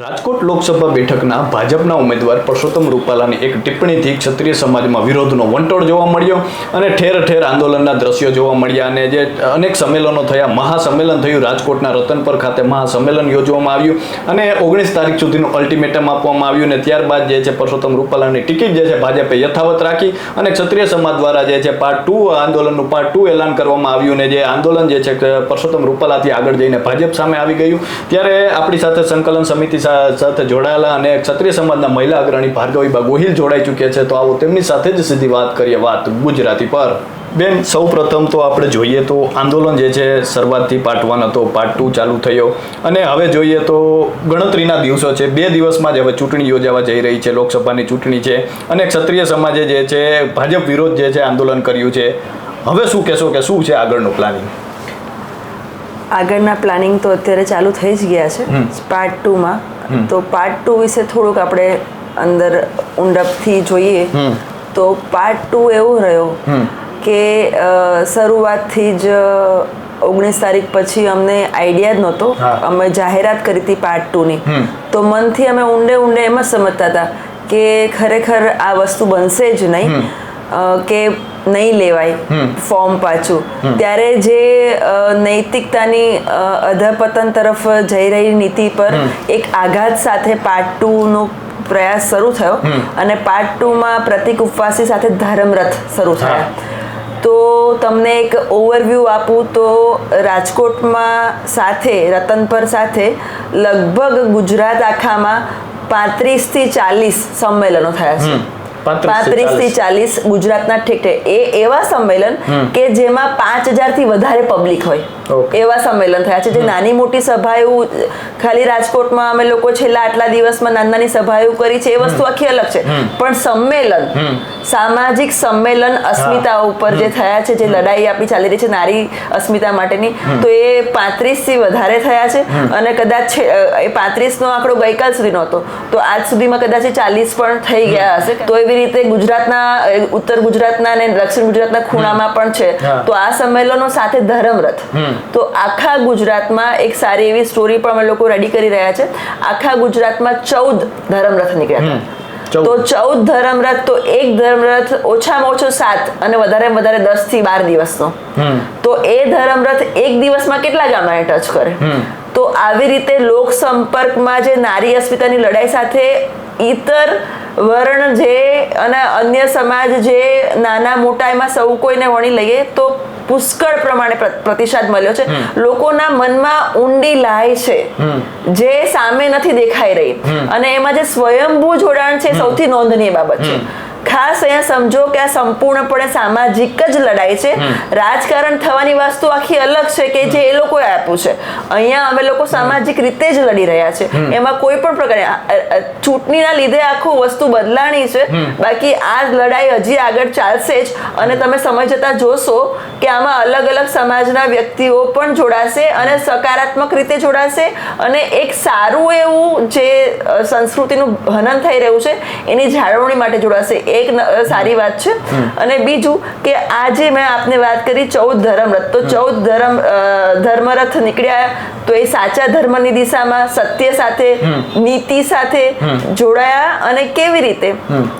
રાજકોટ લોકસભા બેઠકના ભાજપના ઉમેદવાર પરસોત્તમ રૂપાલાની એક ટિપ્પણીથી ક્ષત્રિય સમાજમાં વિરોધનો વંટોળ જોવા મળ્યો અને ઠેર ઠેર આંદોલનના દ્રશ્યો જોવા મળ્યા અને જે અનેક સંમેલનો થયા, મહાસંમેલન થયું, રાજકોટના રતનપર ખાતે મહાસંમેલન યોજવામાં આવ્યું અને ઓગણીસ તારીખ સુધીનું અલ્ટિમેટમ આપવામાં આવ્યું અને ત્યારબાદ જે છે પરસોત્તમ રૂપાલાની ટિકિટ જે છે ભાજપે યથાવત રાખી અને ક્ષત્રિય સમાજ દ્વારા જે છે પાર્ટ ટુ આંદોલનનું પાર્ટ ટુ એલાન કરવામાં આવ્યું અને જે આંદોલન જે છે પરસોત્તમ રૂપાલાથી આગળ જઈને ભાજપ સામે આવી ગયું. ત્યારે આપણી સાથે સંકલન સમિતિ સાથે જોડાયેલા અને ક્ષત્રિય સમાજના મહિલા અગ્રણી ભાર્ગવીબા ગોહિલ જોડાઈ ચૂક્યા છે. તો આવો તેમની સાથે જ સીધી વાત કરીએ વાત ગુજરાતી પર. બેન સૌ પ્રથમ તો આપણે જોઈએ તો આંદોલન જે છે શરૂઆતથી પાર્ટ વન હતો પાર્ટ ટુ ચાલુ થયો. અને હવે જોઈએ તો ગણતરીના દિવસો છે. બે દિવસમાં જ હવે ચૂંટણી યોજાવા જઈ રહી છે લોકસભાની ચૂંટણી છે. અને ક્ષત્રિય સમાજે જે છે ભાજપ વિરોધ જે છે આંદોલન કર્યું છે. હવે શું કહેશો કે શું છે આગળનું પ્લાનિંગ આગળના પ્લાનિંગ તો અત્યારે ચાલુ થઈ જ ગયા છે. પાર્ટ ટુમાં તો પાર્ટ ટુ વિશે થોડુંક આપણે અંદર ઊંડપથી જોઈએ તો પાર્ટ ટુ એવો રહ્યો કે શરૂઆતથી જ ઓગણીસ તારીખ પછી અમને આઈડિયા જ નહોતો. અમે જાહેરાત કરી હતી પાર્ટ ટુની તો મનથી અમે ઊંડે ઊંડે એમ જ સમજતા હતા કે ખરેખર આ વસ્તુ બનશે જ નહીં. કે નહીં લેવાય ફોર્મ પાછું. ત્યારે જે નૈતિકતાની અધપતન તરફ જઈ રહી નીતિ પર એક આઘાત સાથે પાર્ટ ટુ નો પ્રયાસ શરૂ થયો અને પાર્ટ ટુમાં પ્રતિક ઉપવાસી સાથે ધર્મરથ શરૂ થયા. તો તમને એક ઓવરવ્યૂ આપું તો રાજકોટમાં સાથે રતનપર સાથે લગભગ ગુજરાત આખામાં પાંત્રીસથી ચાલીસ સંમેલનો થયા છે. પાંત્રીસથી ચાલીસ. ગુજરાતના ઠેક ઠેક. એ એવા સંમેલન કે જેમાં પાંચ હજારથી વધારે પબ્લિક હોય. એવા સંમેલન થયા છે. જે નાની મોટી સભા એવું ખાલી રાજકોટમાં અમે લોકો છેલ્લા આટલા દિવસમાં નાની નાની સભા એવું કરી છે. એ વસ્તુ આખી અલગ છે. પણ સંમેલન સામાજિક સંમેલન અસ્મિતા ઉપર જે થયા છે જે લડાઈ આપણી ચાલી રહી છે નારી અસ્મિતા માટેની તો એ પાંત્રીસથી વધારે થયા છે. અને કદાચ એ પાંત્રીસ નો આંકડો ગઈકાલ સુધી નહોતો. તો આજ સુધીમાં કદાચ એ ચાલીસ પણ થઈ ગયા હશે. તો એવી રીતે ગુજરાતના ઉત્તર ગુજરાતના અને દક્ષિણ ગુજરાતના ખૂણામાં પણ છે. તો આ સંમેલનો સાથે ધર્મરથ. તો આખા ગુજરાતમાં એક સારી એવી સ્ટોરી પણ અમે લોકો રેડી કરી રહ્યા છે. આખા ગુજરાતમાં ચૌદ ધર્મરથ નીકળ્યા હતા. તો ચૌદ ધર્મરથ તો એક ધર્મરથ ઓછામાં ઓછો સાત અને વધારે વધારે દસથી બાર દિવસનો. તો એ ધર્મરથ એક દિવસમાં કેટલા ગામડાને ટચ કરે? તો આવી રીતે લોક સંપર્કમાં જે નારી અસ્મિતાની લડાઈ સાથે ઈતર વર્ણ જે અને અન્ય સમાજ જે નાના મોટા એમાં સૌ કોઈને વણી લઈએ તો પુષ્કળ પ્રમાણે પ્ર- પ્રતિસાદ મળ્યો છે. લોકોના મનમાં ઊંડી લાય છે. જે સામે નથી દેખાઈ રહી. અને એમાં જે સ્વયંભૂ જોડાણ છે સૌથી નોંધનીય બાબત છે. ખાસ અહીંયા સમજો કે આ સંપૂર્ણપણે સામાજિક જ લડાઈ છે. રાજકારણ થવાની વસ્તુ આખી અલગ છે કે જે એ લોકોએ આપ્યું છે. અહીંયા અમે લોકો સામાજિક રીતે જ લડી રહ્યા છે. એમાં કોઈ પણ પ્રકારે ચૂંટણીના લીધે આખું વસ્તુ બદલાણી છે. બાકી આ લડાઈ હજી આગળ ચાલશે જ અને તમે સમય જતા જોશો કે આમાં અલગ અલગ સમાજના વ્યક્તિઓ પણ જોડાશે અને સકારાત્મક રીતે જોડાશે અને એક સારું એવું જે સંસ્કૃતિનું હનન થઈ રહ્યું છે એની જાળવણી માટે જોડાશે. એક સારી વાત છે. અને બીજું કે આજે મેં આપને વાત કરી ચૌદ ધર્મરથ તો ચૌદ ધર્મ ધર્મરથ નીકળ્યા. તો એ સાચા ધર્મની દિશામાં સત્ય સાથે નીતિ સાથે જોડાયા અને કેવી રીતે?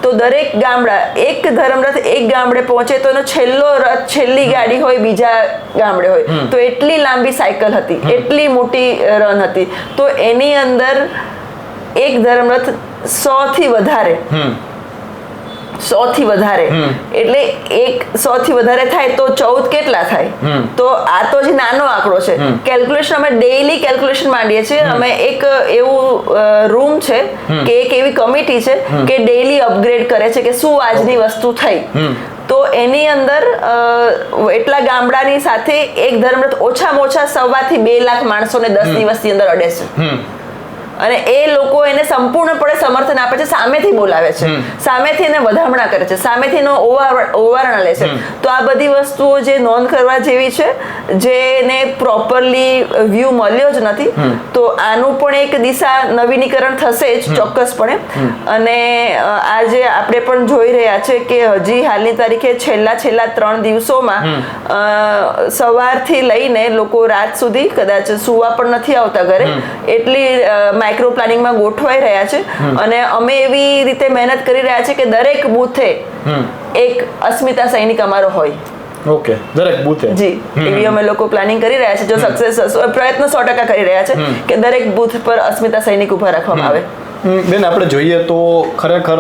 તો દરેક ગામડા એક ધર્મરથ એક ગામડે પહોંચે તો એનો છેલ્લો રથ છેલ્લી ગાડી હોય બીજા ગામડે હોય. તો એટલી લાંબી સાયકલ હતી. એટલી મોટી રન હતી. તો એની અંદર એક ધર્મરથ સો થી વધારે. સો થી વધારે. એટલે એક સો થી વધારે થાય તો ચૌદ કેટલા થાય? તો આ તો જે નાનો આંકડો છે. કેલ્ક્યુલેશન અમે ડેઈલી કેલ્ક્યુલેશન માંડીએ છીએ. અમે એક એવું રૂમ છે કે એક એવી કમિટી છે કે ડેઈલી અપગ્રેડ કરે છે કે શું આજની વસ્તુ થઈ. તો એની અંદર એટલા ગામડાની સાથે એક ધર્મરથ ઓછામાં ઓછા સવાથી બે લાખ માણસોને દસ દિવસની અંદર અડે છે. અને એ લોકો એને સંપૂર્ણપણે સમર્થન આપે છે સામેથી બોલાવે છે. સામેથી એને વધામણા કરે છે. સામેથી એનો ઓવારણ લે છે. તો આ બધી વસ્તુઓ જે નોંધ કરવા જેવી છે જેને પ્રોપરલી વ્યૂ મળ્યો જ નથી તો આનું પણ એક દિશા નવીનીકરણ થશે જ ચોક્કસપણે. અને આજે આપણે પણ જોઈ રહ્યા છે કે હજી હાલની તારીખે છેલ્લા છેલ્લા ત્રણ દિવસોમાં સવારથી લઈને લોકો રાત સુધી કદાચ સુવા પણ નથી આવતા ઘરે. એટલી માઇક્રો પ્લાનિંગમાં ગોઠવાઈ રહ્યા છે અને અમે એવી રીતે મહેનત કરી રહ્યા છે કે દરેક બૂથે એક અસ્મિતા સૈનિક અમારો હોય. ઓકે દરેક બૂથે? જી એવી અમે લોકો પ્લાનિંગ કરી રહ્યા છે જો સક્સેસ પ્રયત્ન સો ટકા કરી રહ્યા છે કે દરેક બૂથ પર અસ્મિતા સૈનિક ઊભા રાખવામાં આવે. બેન આપણે જોઈએ તો ખરેખર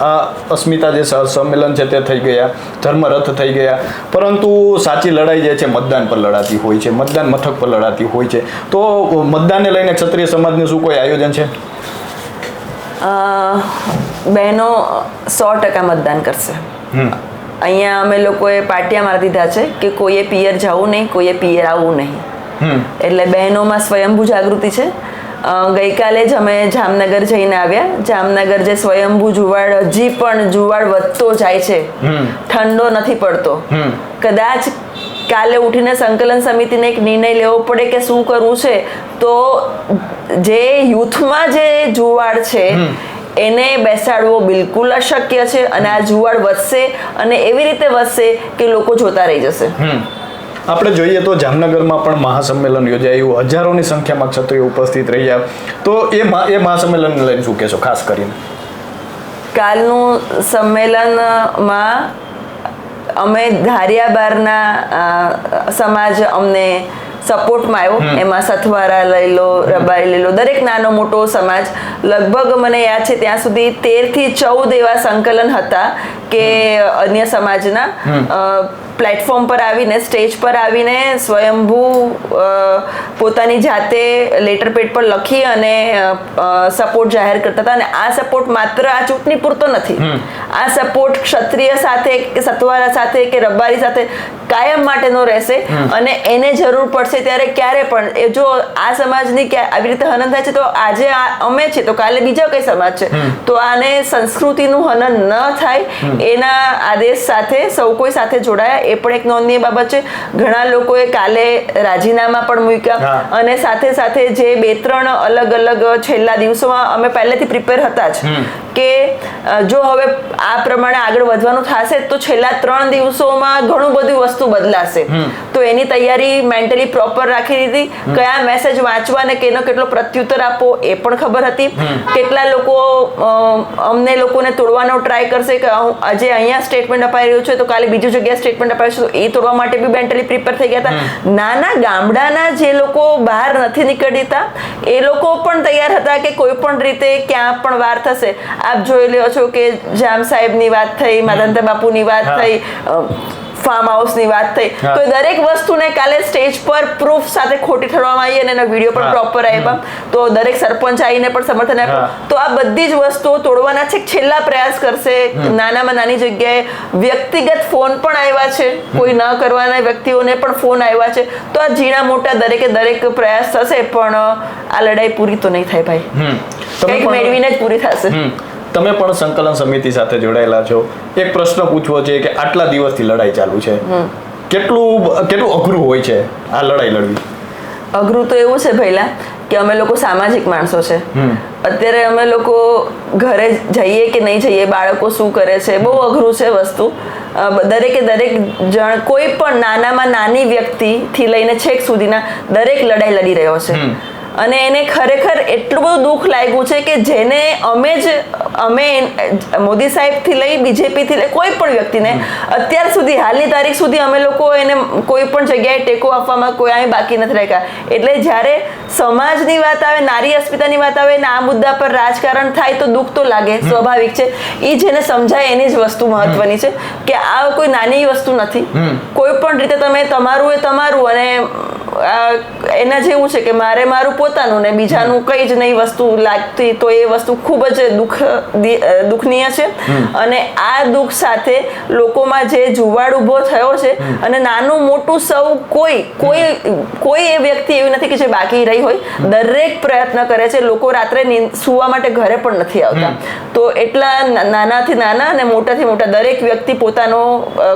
આ અસ્મિતા જે સ- સંમેલન છે તે થઈ ગયા ધર્મરથ થઈ ગયા પરંતુ સાચી લડાઈ જે છે મતદાન પર લડાતી હોય છે મતદાન મથક પર લડાતી હોય છે. તો મતદાનને લઈને ક્ષત્રિય સમાજનું શું કોઈ આયોજન છે? બહેનો સો ટકા મતદાન કરશે. અહીંયા અમે લોકોએ પાટિયા મારી દીધા છે કે કોઈએ પિયર જવું નહીં કોઈએ પિયર આવવું નહીં. એટલે બહેનોમાં સ્વયંભૂ જાગૃતિ છે. ગઈકાલે જ અમે જામનગર જઈને આવ્યા. જામનગર જે સ્વયંભૂ જુવાડ હજી પણ જુવાડ વધતો જાય છે. ઠંડો નથી પડતો. કદાચ કાલે ઉઠીને સંકલન સમિતિને એક નિર્ણય લેવો પડે કે શું કરવું છે તો જે યુથમાં જે જુવાડ છે એને બેસાડવો બિલકુલ અશક્ય છે અને આ જુવાડ વધશે અને એવી રીતે વધશે કે લોકો જોતા રહી જશે. આપણે જોઈએ તો જામનગરમાં પણ મહાસંમેલન યોજાયું. હજારોની સંખ્યામાં ક્ષત્રિયો ઉપસ્થિત રહ્યા. તો એ એ મહાસંમેલનને લઈને શું કહેશો ખાસ કરીને? કાલનું સંમેલનમાં અમે ધારિયા બારના સમાજ અમને સપોર્ટમાં આવ્યો. એમાં સથવારા લઈ લો રબારી લઈ લો. દરેક નાનો મોટો સમાજ. લગભગ મને યાદ છે ત્યાં સુધી તેરથી ચૌદ એવા સંકલન હતા કે અન્ય સમાજના. પ્લેટફોર્મ પર આવીને સ્ટેજ પર આવીને સ્વયંભૂ પોતાની જાતે લેટર પેડ પર લખી અને સપોર્ટ જાહેર કરતા હતા. અને આ સપોર્ટ માત્ર આ ચૂંટણી પૂરતો નથી. આ સપોર્ટ ક્ષત્રિય સાથે કે સતવારા સાથે કે રબારી સાથે કાયમ માટેનો રહેશે અને એને જરૂર પડશે ત્યારે ક્યારે પણ. એ જો આ સમાજની આવી રીતે હનન થાય છે તો આજે આ અમે છે તો કાલે બીજા કઈ સમાજ છે. તો આને સંસ્કૃતિનું હનન ન થાય. એના આદેશ સાથે સૌ કોઈ સાથે જોડાયા. એ પણ એક નોંધનીય બાબત છે. ઘણા લોકોએ કાલે રાજીનામા પણ મૂક્યા અને સાથે સાથે જે બે ત્રણ અલગ અલગ છેલ્લા દિવસોમાં અમે પહેલેથી પ્રિપેર હતા જ કે જો હવે આ પ્રમાણે આગળ વધવાનું થશે તો છેલ્લા ત્રણ દિવસોમાં ઘણું બધું વસ્તુ બદલાશે. તો એની તૈયારી મેન્ટલી પ્રોપર રાખી દીધી. કયા મેસેજ વાંચવા અને કેનો કેટલો પ્રત્યુત્તર આપવો એ પણ ખબર હતી. કેટલા લોકો અમને લોકોને તોડવાનો ટ્રાય કરશે કે આજે અહીંયા સ્ટેટમેન્ટ અપાઈ રહ્યું છે તો કાલે બીજી જગ્યાએ સ્ટેટમેન્ટ અપાય છે તો એ તોડવા માટે બી મેન્ટલી પ્રિપેર થઈ ગયા હતા. નાના ગામડાના જે લોકો બહાર નથી નીકળતા એ લોકો પણ તૈયાર હતા કે કોઈ પણ રીતે ક્યાં પણ વાર થશે. આપ જોઈ લ્યો છો કે જામ સાહેબની વાત થઈ માધંતા બાપુની વાત થઈ. ફાર્મ હાઉસની વાત થઈ. તો દરેક વસ્તુને કાલે સ્ટેજ પર પ્રૂફ સાથે ખોટી ઠરવામાં આવી અને એનો વીડિયો પણ પ્રોપર આવ્યા. તો દરેક સરપંચ આવીને પણ સમર્થન. આપ્યું. તો આ બધી જ વસ્તુઓ તોડવાના છે. છેલ્લા પ્રયાસ કરશે. નાનામાં નાની જગ્યાએ વ્યક્તિગત ફોન પણ આવ્યા છે. કોઈ ન કરવાના વ્યક્તિઓને પણ ફોન આવ્યા છે. તો આ ઝીણા મોટા દરેકે દરેક પ્રયાસ થશે પણ આ લડાઈ પૂરી તો નહીં થાય ભાઈ. કંઈક મેળવીને જ પૂરી થશે. તમે પણ સંકલન સમિતિ સાથે જોડાયેલા છો. એક પ્રશ્ન પૂછવો છે કે આટલા દિવસથી લડાઈ ચાલુ છે. કેટલું કેટલું અઘરું હોય છે આ લડાઈ લડવી? અઘરું તો એવું છે પહેલા કે અમે લોકો સામાજિક માણસો છે. અત્યારે અમે લોકો ઘરે જઈએ કે નહીં જઈએ બાળકો શું કરે છે બહુ અઘરું છે વસ્તુ. દરેકે દરેક જણ કોઈ પણ નાનામાં નાની વ્યક્તિથી લઈને છેક સુધીના દરેક લડાઈ લડી રહ્યો છે. અને એને ખરેખર એટલું બધું દુઃખ લાગ્યું છે કે જેને અમે જ અમે મોદી સાહેબથી લઈ બીજેપીથી લઈ કોઈ પણ વ્યક્તિને અત્યાર સુધી હાલની તારીખ સુધી અમે લોકો એને કોઈ પણ જગ્યાએ ટેકો આપવામાં કોઈ અહીં બાકી નથી રાખ્યા. એટલે જ્યારે સમાજની વાત આવે નારી અસ્મિતાની વાત આવે ને આ મુદ્દા પર રાજકારણ થાય તો દુઃખ તો લાગે સ્વાભાવિક છે. એ જેને સમજાય એની જ વસ્તુ મહત્વની છે કે આ કોઈ નાની વસ્તુ નથી. કોઈ પણ રીતે તમે તમારું એ તમારું અને એના જેવું છે કે મારે મારું પોતાનું ને બીજાનું કઈ જ નહીં વસ્તુ લાગતી તો એ વસ્તુ ખૂબ જ દુઃખ દુઃખનીય છે. અને આ દુઃખ સાથે લોકોમાં જે જુવાળ ઊભો થયો છે અને નાનું મોટું સૌ કોઈ કોઈ કોઈ એ વ્યક્તિ એવી નથી કે જે બાકી રહી હોય. દરેક પ્રયત્ન કરે છે. લોકો રાત્રે સુવા સૂવા માટે ઘરે પણ નથી આવતા. તો એટલા નાનાથી નાના અને મોટાથી મોટા દરેક વ્યક્તિ પોતાનો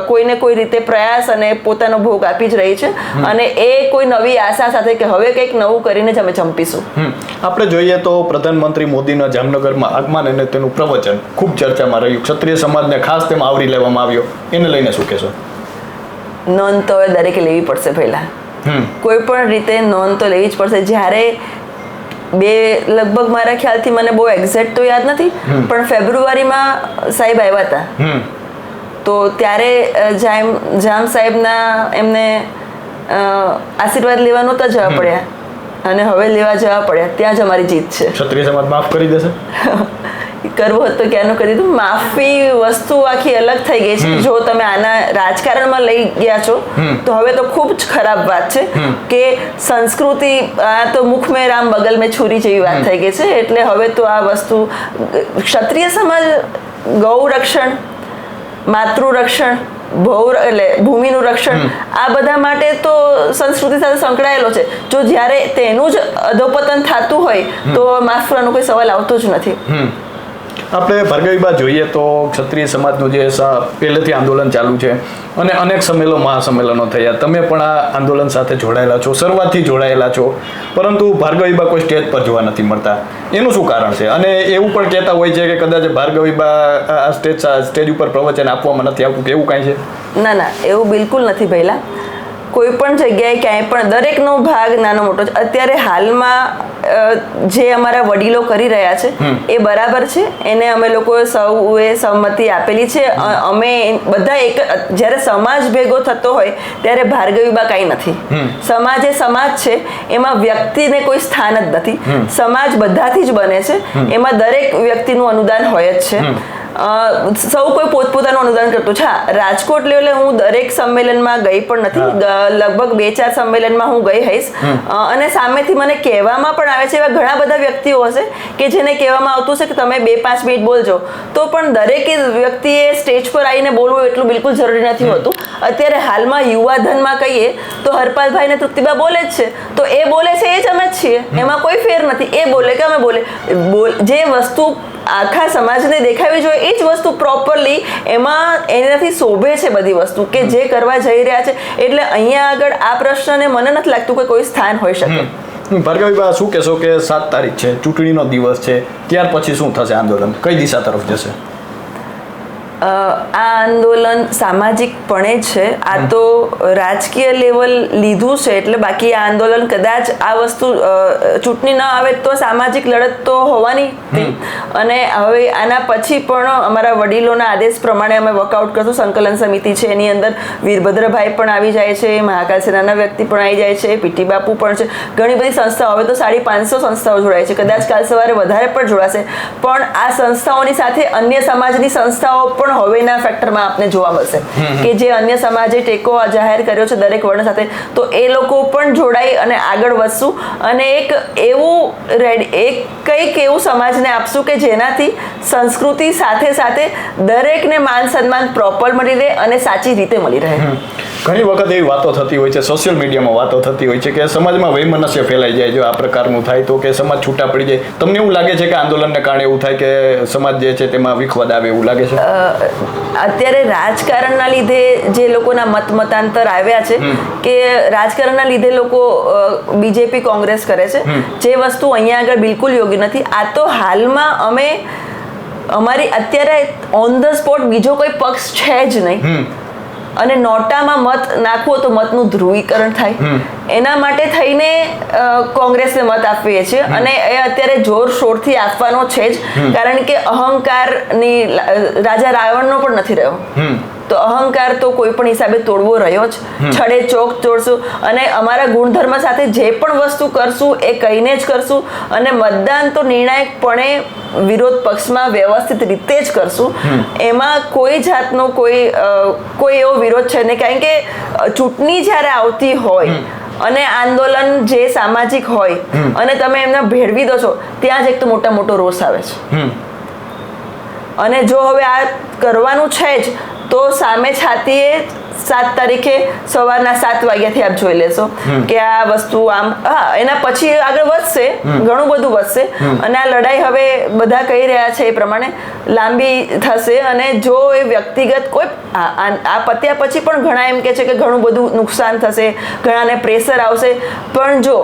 કોઈને કોઈ રીતે પ્રયાસ અને પોતાનો ભોગ આપી જ રહી છે. અને એ કોઈ નવી આશા સાથે કે હવે કંઈક નવું કરીને જ અમે ચંપીશું. આપણે જોઈએ તો પ્રધાનમંત્રી મોદીના જામનગરમાં આગમન અને તેનું પ્રવચન. ખૂબ ચર્ચામાં રહ્યું. ક્ષત્રિય સમાજને ખાસ તેમાં આવરી લેવામાં આવ્યો. એને લઈને શું કહેશો? નોંધ તો હવે દરેકે લેવી પડશે પહેલાં. કોઈ પણ રીતે નોંધ તો લેવી જ પડશે. જ્યારે બે લગભગ મારા ખ્યાલથી મને બહુ એક્ઝેક્ટ તો યાદ નથી પણ ફેબ્રુઆરીમાં સાહેબ આવ્યા હતા. તો ત્યારે જામ જામ સાહેબના એમને આશીર્વાદ લેવા નહોતા જવા પડ્યા. અને હવે લેવા જવા પડ્યા. ત્યાં જ અમારી જીત છે. ક્ષત્રિય સમાજ માફ કરી દેશે? કરવું હતું તો ક્યાંનું કરી દીધું? માફી વસ્તુ આખી અલગ થઈ ગઈ છે. જો તમે આના રાજકારણમાં લઈ ગયા છો તો હવે તો ખૂબ જ ખરાબ વાત છે કે સંસ્કૃતિ આ તો મુખ મેં રામ બગલ મેં છુરી જેવી વાત થઈ ગઈ છે. એટલે હવે તો આ વસ્તુ ક્ષત્રિય સમાજ ગૌ રક્ષણ માતૃ રક્ષણ ભૌ એટલે ભૂમિનું રક્ષણ આ બધા માટે તો સંસ્કૃતિ સાથે સંકળાયેલો છે. જો જ્યારે તેનું જ અધોપતન થતું હોય તો માફ કરવાનો કોઈ સવાલ આવતો જ નથી. આપણે ભાર્ગવીબા જોઈએ તો ક્ષત્રિય સમાજનું જે પહેલેથી આંદોલન ચાલુ છે અને અનેક સંમેલનો, મહાસંમેલનો થયા. તમે પણ આ આંદોલન સાથે જોડાયેલા છો, શરૂઆતથી જોડાયેલા છો. પરંતુ ભાર્ગવીબા કોઈ સ્ટેજ પર જોવા નથી મળતા. એનું શું કારણ છે? અને એવું પણ કહેતા હોય છે કે કદાચ ભાર્ગવીબા આ સ્ટેજ સ્ટેજ ઉપર પ્રવચન આપવામાં નથી આવતું કે એવું કાંઈ છે? ના ના, એવું બિલકુલ નથી પહેલા કોઈ પણ જગ્યાએ ક્યાંય પણ દરેકનો ભાગ નાનો મોટો છે. અત્યારે હાલમાં જે અમારા વડીલો કરી રહ્યા છે એ બરાબર છે. એને અમે લોકો સૌએ સંમતિ આપેલી છે. અમે બધા એક જ્યારે સમાજ ભેગો થતો હોય ત્યારે ભાર્ગવીબા કાંઈ નથી. સમાજ એ સમાજ છે એમાં વ્યક્તિને કોઈ સ્થાન જ નથી. સમાજ બધાથી જ બને છે. એમાં દરેક વ્યક્તિનું અનુદાન હોય જ છે. સૌ કોઈ પોતપોતાનું અનુદાન કરતું છે. રાજકોટ લેવલે હું દરેક સંમેલનમાં ગઈ પણ નથી. લગભગ બે ચાર સંમેલનમાં હું ગઈ હઈશ. અને સામેથી મને કહેવામાં પણ આવે છે એવા ઘણા બધા વ્યક્તિઓ હશે કે જેને કહેવામાં આવતું છે કે તમે બે પાંચ મિનિટ બોલજો. તો પણ દરેક વ્યક્તિએ સ્ટેજ પર આવીને બોલવું એટલું બિલકુલ જરૂરી નથી હોતું. અત્યારે હાલમાં યુવાધનમાં કહીએ તો હરપાલભાઈ ને તૃપ્તિબા બોલે જ છે. તો એ બોલે છે એ જ અમે જ છીએ. એમાં કોઈ ફેર નથી. એ બોલે કે અમે બોલે. બોલ જે વસ્તુ આખા સમાજને દેખાવી જોઈએ, એ જ વસ્તુ પ્રોપરલી એમાં એનાથી શોભે છે બધી વસ્તુ કે જે કરવા જઈ રહ્યા છે. એટલે અહીંયા આગળ આ પ્રશ્નને મને નથી લાગતું કે કોઈ સ્થાન હોઈ શકે. ભાર્ગવીબા શું કહેશો કે સાત તારીખ છે, ચૂંટણીનો દિવસ છે, ત્યાર પછી શું થશે આંદોલન? કઈ દિશા તરફ જશે? આ આંદોલન સામાજિકપણે છે. આ તો રાજકીય લેવલ લીધું છે એટલે બાકી આ આંદોલન કદાચ આ વસ્તુ ચૂંટણી ન આવે તો સામાજિક લડત તો હોવાની અને હવે આના પછી પણ અમારા વડીલોના આદેશ પ્રમાણે અમે વર્કઆઉટ કરશું. સંકલન સમિતિ છે એની અંદર વીરભદ્રભાઈ પણ આવી જાય છે મહાકાલ સેનાના વ્યક્તિ પણ આવી જાય છે પીટી બાપુ પણ છે. ઘણી બધી સંસ્થાઓ હવે તો સાડી પાંચસો સંસ્થાઓ જોડાય છે. કદાચ કાલ સવારે વધારે પણ જોડાશે. પણ આ સંસ્થાઓની સાથે અન્ય સમાજની સંસ્થાઓ પણ હવેના ફેક્ટરમાં આપને જોવા મળશે. કે જે અન્ય સમાજે ટેકો જાહેર કર્યો છે દરેક વર્ણ સાથે તો એ લોકો પણ જોડાઈ અને આગળ વધશું. અને એક એવું રેડ એક કંઈક એવું સમાજને આપશું કે જેનાથી સંસ્કૃતિ સાથે સાથે દરેકને માન સન્માન પ્રોપર મળી રહે અને સાચી રીતે મળી રહે. ઘણી વખત એવી વાતો થતી હોય છે સોશિયલ મીડિયામાં વાતો થતી હોય છે કે સમાજમાં વૈમનસ્ય ફેલાઈ જાય જો આ પ્રકારનું થાય તો કે સમાજ છૂટા પડી જાય. તમને એવું લાગે છે કે આંદોલનને કારણે એવું થાય કે સમાજ જે છે તેમાં વિખવાદ આવે એવું લાગે છે? અત્યારે રાજકારણના લીધે જે લોકોના મત મતાંતર આવ્યા છે કે રાજકારણના લીધે લોકો બીજેપી કોંગ્રેસ કરે છે. જે વસ્તુ અહીંયા આગળ બિલકુલ યોગ્ય નથી. આ તો હાલમાં અમે અમારી અત્યારે ઓન ધ સ્પોટ બીજો કોઈ પક્ષ છે જ નહીં. અને નોટામાં મત નાખવો તો મતનું ધ્રુવીકરણ થાય. એના માટે થઈને કોંગ્રેસને મત આપીએ છીએ. અને એ અત્યારે જોર શોરથી આપવાનો છે જ. કારણ કે અહંકારની રાજા રાવણનો પણ નથી રહ્યો. તો અહંકાર તો કોઈ પણ હિસાબે તોડવો રહ્યો જ. છડે ચોક તોડશું અને અમારા ગુણધર્મ સાથે જે પણ વસ્તુ કરશું એ કહીને જ કરશું. અને મતદાન તો નિર્ણાયકપણે વિરોધ પક્ષમાં વ્યવસ્થિત રીતે જ કરશું. એમાં કોઈ જાતનો કોઈ કોઈ એવો વિરોધ છે નહીં. કારણ કે ચૂંટણી જ્યારે આવતી હોય અને આંદોલન જે સામાજિક હોય અને તમે એમને ભેળવી દો છો ત્યાં જ એક તો મોટા મોટો રોષ આવે છે. અને જો હવે આ કરવાનું છે જ તો સામે છાતીએ સાત તારીખે સવારના સાત વાગ્યાથી આપ જોઈ લેશો કે આ વસ્તુ આમ હા એના પછી આગળ વધશે ઘણું બધું વધશે. અને આ લડાઈ હવે બધા કહી રહ્યા છે એ પ્રમાણે લાંબી થશે અને જો એ વ્યક્તિગત કોઈ આ પત્યા પછી પણ ઘણા એમ કે છે કે ઘણું બધું નુકસાન થશે ઘણાને પ્રેશર આવશે. પણ જો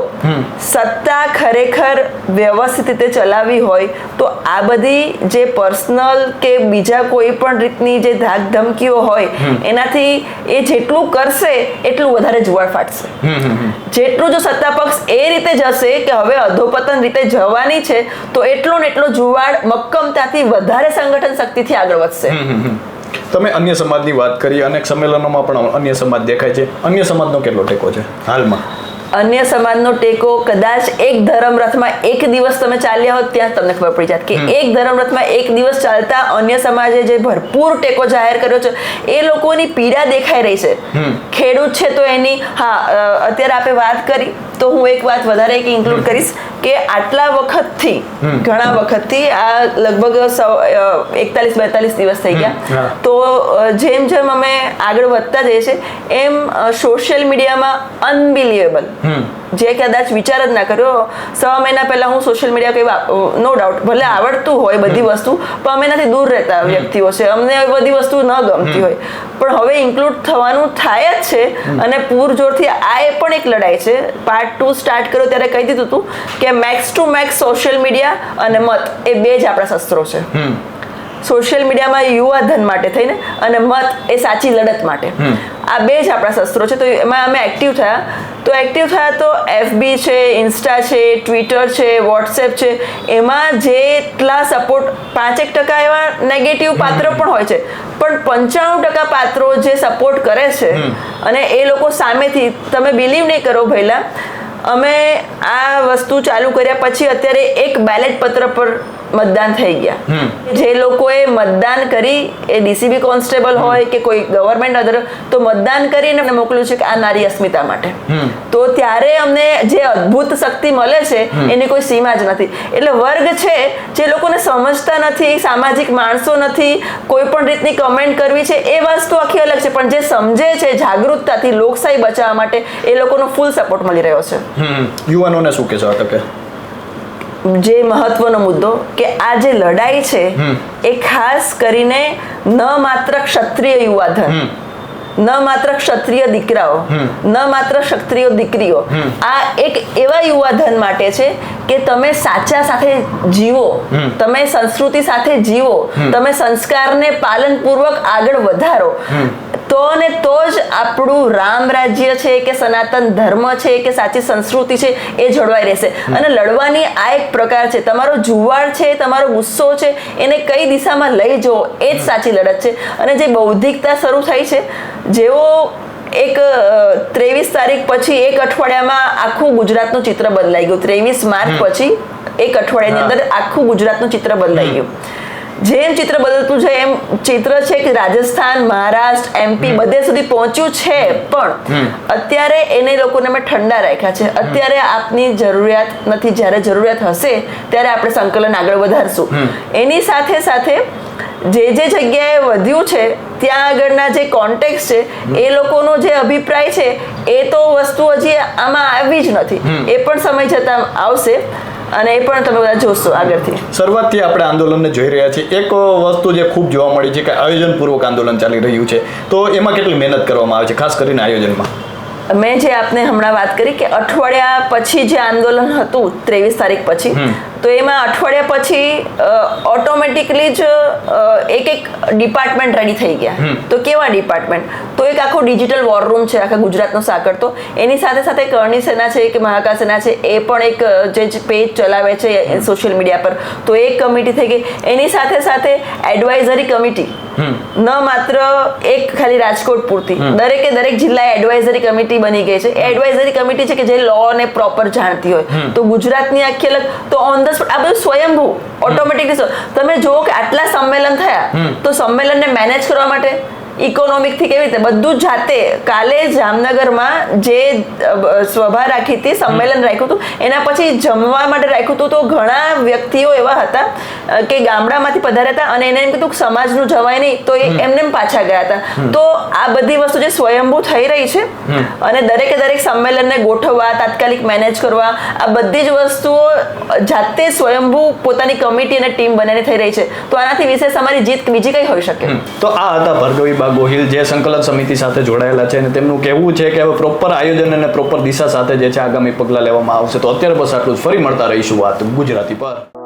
સત્તા ખરેખર વ્યવસ્થિત રીતે ચલાવવી હોય તો આ બધી જે પર્સનલ કે બીજા કોઈ પણ રીતની જે ધાક ધમકીઓ હોય એનાથી એ જેટલું કરશે એટલું વધારે જુવાળ ફાટશે. જેટલું જો સત્તા પક્ષ એ રીતે જશે કે હવે અધોપતન રીતે જવાની છે તો એટલો ને એટલો જુવાળ મક્કમતાથી વધારે સંગઠન શક્તિથી આગળ વધશે. તમે અન્ય સમાજની વાત કરી અનેક સંમેલનોમાં પણ અન્ય સમાજ દેખાય છે. અન્ય સમાજનો કેટલો ટેકો છે હાલમાં? અન્ય સમાજનો ટેકો કદાચ એક ધર્મરથમાં એક દિવસ તમે ચાલ્યા હોત ત્યાં તમને ખબર પડી જાત કે એક ધર્મરથમાં એક દિવસ ચાલતા અન્ય સમાજે જે ભરપૂર ટેકો જાહેર કર્યો છે એ લોકોની પીડા દેખાઈ રહી છે. ખેડૂત છે તો એની હા અત્યારે આપણે વાત કરી તો હું એક વાત વધારે એક ઇન્ક્લુડ કરીશ કે આટલા વખતથી ઘણા વખતથી આ લગભગ એકતાલીસ બેતાલીસ દિવસ થઈ ગયા. તો જેમ જેમ અમે આગળ વધતા જઈએ છીએ એમ સોશિયલ મીડિયામાં અનબિલિવેબલ જે કદાચ વિચાર જ ના કર્યો. સવા મહિના પહેલા હું સોશિયલ મીડિયા કઈ નો ડાઉટ ભલે આવડતું હોય બધી વસ્તુ પણ અમે એનાથી દૂર રહેતા વ્યક્તિઓ છે. અમને બધી વસ્તુ ન ગમતી હોય. પણ હવે ઇન્ક્લુડ થવાનું થાય જ છે અને પૂરજોરથી આ એ પણ એક લડાઈ છે. પાર્ટ ટુ સ્ટાર્ટ કર્યો ત્યારે કહી દીધું હતું કે max to max social media અને મત એ બે જ આપણા શસ્ત્રો છે. સોશિયલ મીડિયામાં યુવા ધન માટે થઈને અને મત એ સાચી લડત માટે. આ બે જ આપણા શસ્ત્રો છે. તો એમાં અમે એક્ટિવ થયા. તો એક્ટિવ થયા તો એફબી છે ઇન્સ્ટા છે ટ્વિટર છે વોટ્સએપ છે. એમાં જેટલા સપોર્ટ પાંચેક ટકા એવા નેગેટિવ પાત્ર પણ હોય છે. પણ પંચાણું ટકા પાત્રો જે સપોર્ટ કરે છે અને એ લોકો સામેથી તમે બિલીવ નહીં કરો ભઈલા અમે આ વસ્તુ ચાલુ કર્યા પછી અત્યારે એક બેલેટ પત્ર પર મતદાન થઈ ગયા. જે લોકોએ મતદાન કરી એ ડીસીબી કોન્સ્ટેબલ હોય કે કોઈ ગવર્મેન્ટ અધર તો મતદાન કરીને અમને મોકલ્યું છે કે આ નારી અસ્મિતા માટે. તો ત્યારે અમને જે અદ્ભુત શક્તિ મળે છે એની કોઈ સીમા જ નથી. એટલે વર્ગ છે જે લોકોને સમજતા નથી સામાજિક માણસો નથી કોઈ પણ રીતની કમેન્ટ કરવી છે એ વસ્તુ આખી અલગ છે. પણ જે સમજે છે જાગૃતતાથી લોકશાહી બચાવવા માટે એ લોકોનો ફૂલ સપોર્ટ મળી રહ્યો છે. યુવાનોને શું કહેશો આ તકે? જે મહત્વનો મુદ્દો કે આ જે લડાઈ છે એ ખાસ કરીને ન માત્ર ક્ષત્રિય યુવાધન ન માત્ર ક્ષત્રિય દીકરાઓ ન માત્ર ક્ષત્રિય દીકરીઓ આ એક એવા યુવાધન માટે છે કે તમે સાચા સાથે જીવો તમે સંસ્કૃતિ સાથે જીવો તમે સંસ્કારને પાલનપૂર્વક આગળ વધારો. તો ને તો જ આપણું રામ રાજ્ય છે કે સનાતન ધર્મ છે કે સાચી સંસ્કૃતિ છે એ જળવાઈ રહેશે. અને લડવાની આ એક પ્રકાર છે. તમારો જુવાળ છે તમારો ગુસ્સો છે એને કઈ દિશામાં લઈ જવો એ જ સાચી લડત છે. અને જે બૌદ્ધિકતા શરૂ થઈ છે જેઓ એક ત્રેવીસ તારીખ પછી એક અઠવાડિયામાં આખું ગુજરાતનું ચિત્ર બદલાઈ ગયું. ત્રેવીસ માર્ચ પછી એક અઠવાડિયાની અંદર આખું ગુજરાતનું ચિત્ર બદલાઈ ગયું. જેમ ચિત્ર બદલતું છે એમ ચિત્ર છે કે રાજસ્થાન મહારાષ્ટ્ર એમપી બધે સુધી પહોંચ્યું છે. પણ અત્યારે એને લોકોને અમે ઠંડા રાખ્યા છે. અત્યારે આપની જરૂરિયાત નથી. જ્યારે જરૂરિયાત હશે ત્યારે આપણે સંકલન આગળ વધારશું. એની સાથે સાથે જે જે જગ્યાએ વધ્યું છે ત્યાં આગળના જે કોન્ટેક્ટ છે એ લોકોનો જે અભિપ્રાય છે એ તો વસ્તુ હજી આમાં આવી જ નથી. એ પણ સમય જતા આવશે. અને એ પણ તમે બધા જોશો આગળથી. શરૂઆતથી આપણે આંદોલનને જોઈ રહ્યા છીએ. એક વસ્તુ જે ખૂબ જોવા મળી છે કે આયોજનપૂર્વક આંદોલન ચાલી રહ્યું છે. તો એમાં કેટલી મહેનત કરવામાં આવે છે ખાસ કરીને આયોજનમાં? મેં જે આપને હમણાં વાત કરી કે અઠવાડિયા પછી જે આંદોલન હતું ત્રેવીસ તારીખ પછી તો એમાં અઠવાડિયા પછી ઓટોમેટિકલી જ એક એક ડિપાર્ટમેન્ટ રેડી થઈ ગયા. તો કેવા ડિપાર્ટમેન્ટ તો એક આખો ડિજિટલ વોર રૂમ છે આખા ગુજરાતનો સાકર તો એની સાથે સાથે કરણી સેના છે કે મહાકાલ સેના છે એ પણ એક જે પેજ ચલાવે છે સોશિયલ મીડિયા પર. તો એક કમિટી થઈ ગઈ. એની સાથે સાથે એડવાઇઝરી કમિટી ન માત્ર એક ખાલી રાજકોટ પૂરતી. દરેકે દરેક જિલ્લા એડવાઇઝરી કમિટી બની ગઈ છે. એડવાઇઝરી કમિટી છે કે જે લો ને પ્રોપર જાણતી હોય. તો ગુજરાતની આખી અલગ તો ઓન ધ સ્પોટ આ બધું સ્વયંભૂ ઓટોમેટિકલી તમે જુઓ કે આટલા સંમેલન થયા તો સંમેલનને મેનેજ કરવા માટે ઇકોનોમિકથી કેવી રીતે? બધું જાતે કાલે જામનગરમાં જે સ્વભા રાખી હતી સંમેલન રાખ્યું હતું એના પછી જમવા માટે રાખ્યું હતું તો ઘણા વ્યક્તિઓ એવા હતા કે ગામડામાંથી પધાર્યા હતા અને એને એમ કીધું સમાજનું જવાય નહીં તો એ એમને એમ પાછા ગયા હતા. તો આ બધી વસ્તુ જે સ્વયંભૂ થઈ રહી છે અને દરેકે દરેક સંમેલનને ગોઠવવા તાત્કાલિક મેનેજ કરવા આ બધી જ વસ્તુઓ જાતે સ્વયંભૂ પોતાની કમિટી અને ટીમ બનાવીને થઈ રહી છે. તો આનાથી વિશેષ અમારી જીત બીજી કઈ હોઈ શકે? તો આ હતા ભાર્ગવીબા ગોહિલ જે સંકલન સમિતિ સાથે જોડાયેલા છે અને તેમનું કહેવું છે કે હવે પ્રોપર આયોજન અને પ્રોપર દિશા સાથે જે છે આગામી પગલાં લેવામાં આવશે. તો અત્યારે બસ આટલું જ. ફરી મળતા રહીશું વાત ગુજરાતી પર.